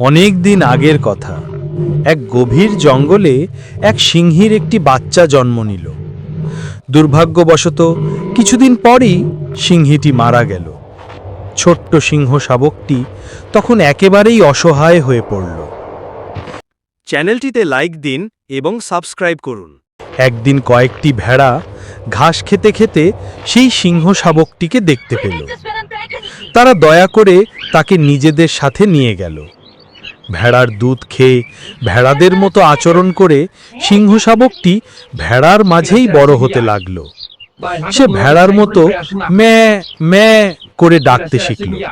অনেক দিন আগের কথা। এক গভীর জঙ্গলে এক সিংহীর একটি বাচ্চা জন্ম নিল। দুর্ভাগ্যবশত কিছুদিন পরই সিংহীটি মারা গেল। ছোট্ট সিংহ শাবকটি তখন একেবারেই অসহায় হয়ে পড়ল। চ্যানেলটিতে লাইক দিন এবং সাবস্ক্রাইব করুন। একদিন কয়েকটি ভেড়া ঘাস খেতে খেতে সেই সিংহ শাবকটিকে দেখতে পেল। তারা দয়া করে তাকে নিজেদের সাথে নিয়ে গেল। ভেড়ার দুধ খেয়ে ভেড়াদের মতো আচরণ করে সিংহ শাবকটি ভেড়ার মাঝেই বড় হতে লাগল। সে ভেড়ার মতো ম্যা ম্যা করে ডাকতে শিখল।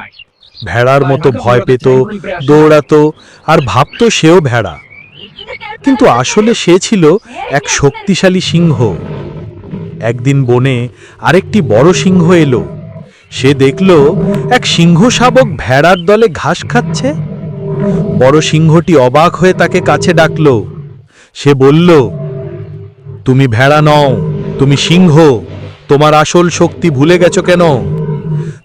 ভেড়ার মতো ভয় পেত, দৌড়াতো আর ভাবতো সেও ভেড়া। কিন্তু আসলে সে ছিল এক শক্তিশালী সিংহ। একদিন বনে আরেকটি বড় সিংহ এলো। সে দেখল এক সিংহ শাবক ভেড়ার দলে ঘাস খাচ্ছে। বড় সিংহটি অবাক হয়ে তাকে কাছে ডাকল। সে বলল, তুমি ভেড়া নও, তুমি সিংহ, তোমার আসল শক্তি ভুলে গেছ কেন?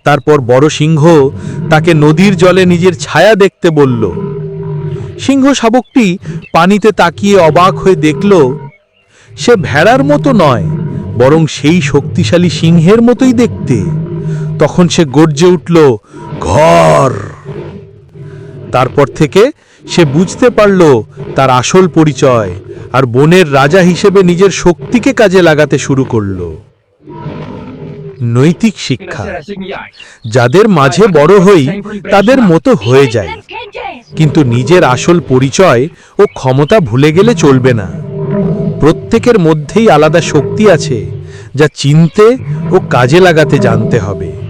তারপর বড় সিংহ তাকে নদীর জলে নিজের ছায়া দেখতে বলল। সিংহ শাবকটি পানিতে তাকিয়ে অবাক হয়ে দেখল, সে ভেড়ার মতো নয়, বরং সেই শক্তিশালী সিংহের মতোই দেখতে। তখন সে গর্জে উঠল, ঘর! তারপর থেকে সে বুঝতে পারল তার আসল পরিচয় আর বনের রাজা হিসেবে নিজের শক্তিকে কাজে লাগাতে শুরু করল। নৈতিক শিক্ষা। যাদের মাঝে বড় হই, তাদের মতো হয়ে যায়। কিন্তু নিজের আসল পরিচয় ও ক্ষমতা ভুলে গেলে চলবে না। প্রত্যেকের মধ্যেই আলাদা শক্তি আছে, যা চিনতে ও কাজে লাগাতে জানতে হবে।